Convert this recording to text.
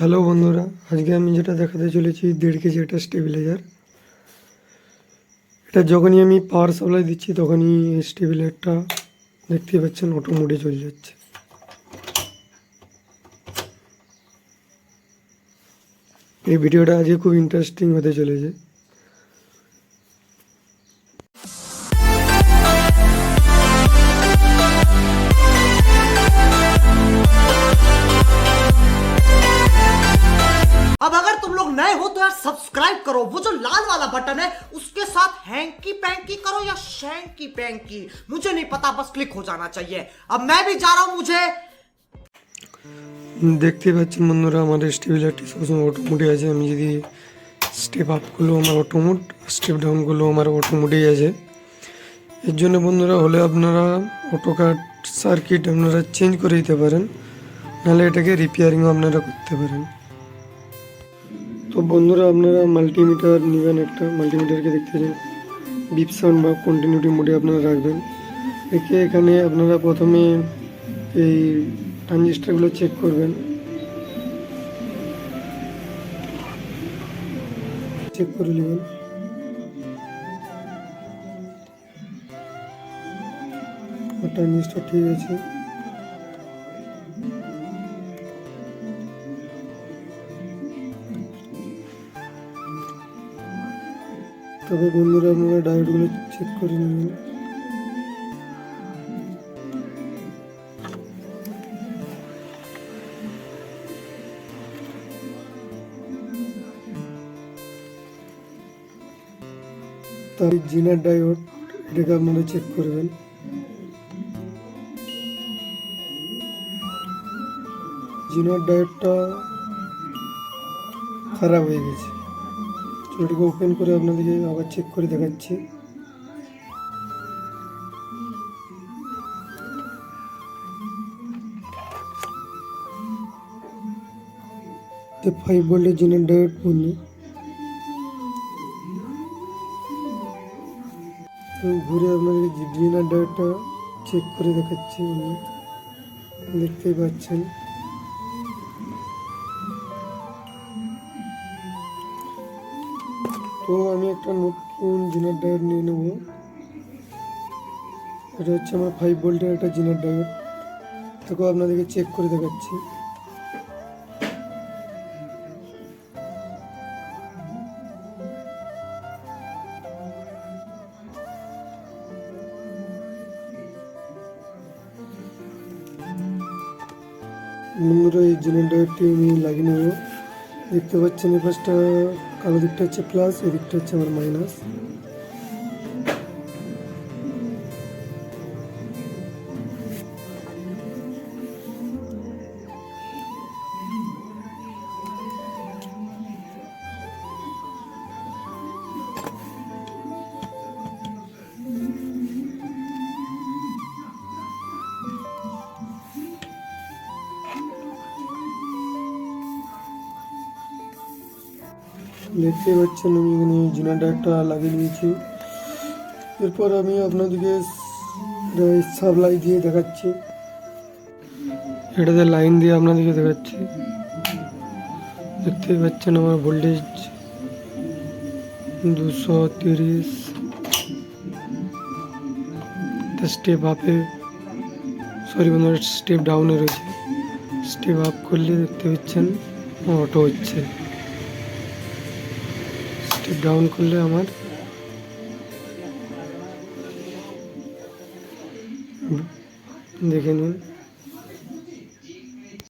Hello বন্ধুরা, আজকে আমি যেটা দেখাতে চলেছি, দেড় কেজি একটা স্টেবিলাইজার এটা যখনই আমি পাওয়ার সাপ্লাই দিচ্ছি, তখনই স্টেবিলাইজারটা দেখতে পাচ্ছেন অটো চলে যাচ্ছে। এই ভিডিওটা আজকে খুব ইন্টারেস্টিং হতে চলেছে। अगर तुम लोग नए हो तो यार सब्सक्राइब करो वो जो लाल वाला बटन है उसके साथ हैंकी पैंकी करो या शैंकी पैंकी मुझे नहीं पता बस क्लिक हो जाना चाहिए अब मैं भी जा रहा हूं मुझे দেখতে পাচ্ছেন বন্ধুরা আমার স্টেবিলাইজারটি সবসময় অটো মোডে আছে আমি যদি স্টেপ আপগুলো আমার অটো মোড স্টেপ ডাউনগুলো আমার অটো মোডেই আছে এর জন্য বন্ধুরা হলে আপনারা অটো কাট সার্কিট আপনারা চেঞ্জ করে দিতে পারেন নাহলে এটাকে রিপেয়ারিংও আপনারা করতে পারেন তো বন্ধুরা, আপনারা মাল্টিমিটার নেবেন একটা মাল্টিমিটারকে দেখতে পাচ্ছেন বিপসন বা কন্টিনিউটি মোডে আপনারা রাখবেন। রেখে এখানে আপনারা প্রথমে এই ট্রানজিস্টারগুলো চেক করবেন। চেক করে নেবেন। ট্রানজিস্টার ঠিক আছে। তবে বন্ধুরা আপনারা ডায়েটগুলো চেক করে নেবেন। তার জিনার ডায়োড এটাকে আপনারা চেক করবেন। জিনার ডায়োডটা খারাপ হয়ে গেছে। তো ওপেন করে আপনাদেরকে আবার চেক করে দেখাচ্ছি। ফাইভ ভোল্টের ডায়োড বন্ধু আমি ঘুরে আপনাদেরকে জিনার ডায়োডটা চেক করে দেখাচ্ছি দেখতেই পাচ্ছেন। তো আমি একটা নতুন জিনার ডায়োড নিয়ে নেব। এটা হচ্ছে আমার ফাইভ ভোল্টের একটা জিনার ডায়োড তাকেও আপনাদেরকে চেক করে দেখাচ্ছি। বন্ধুরা, এই জিনার ডায়োডটি আমি লাগিয়ে নেব। দেখতে পাচ্ছেন এই পাশটা কালো দিকটা হচ্ছে প্লাস এদিকটা দিকটা হচ্ছে আমার মাইনাস দেখতে পাচ্ছেন আমি এখানে ডায়োডটা লাগিয়ে নিয়েছি। এরপর আমি আপনাদেরকে সাপ্লাই দিয়ে দেখাচ্ছি। এটাতে লাইন দিয়ে আপনাদেরকে দেখাচ্ছি। দেখতেই পাচ্ছেন আমার ভোল্টেজ দুশো তিরিশ। স্টেপ আপে সরি বন্ধুরা স্টেপ ডাউনে রয়েছে। স্টেপ আপ করলে দেখতে পাচ্ছেন অটো হচ্ছে। স্টেপ ডাউন করলে আমার। দেখে নিন।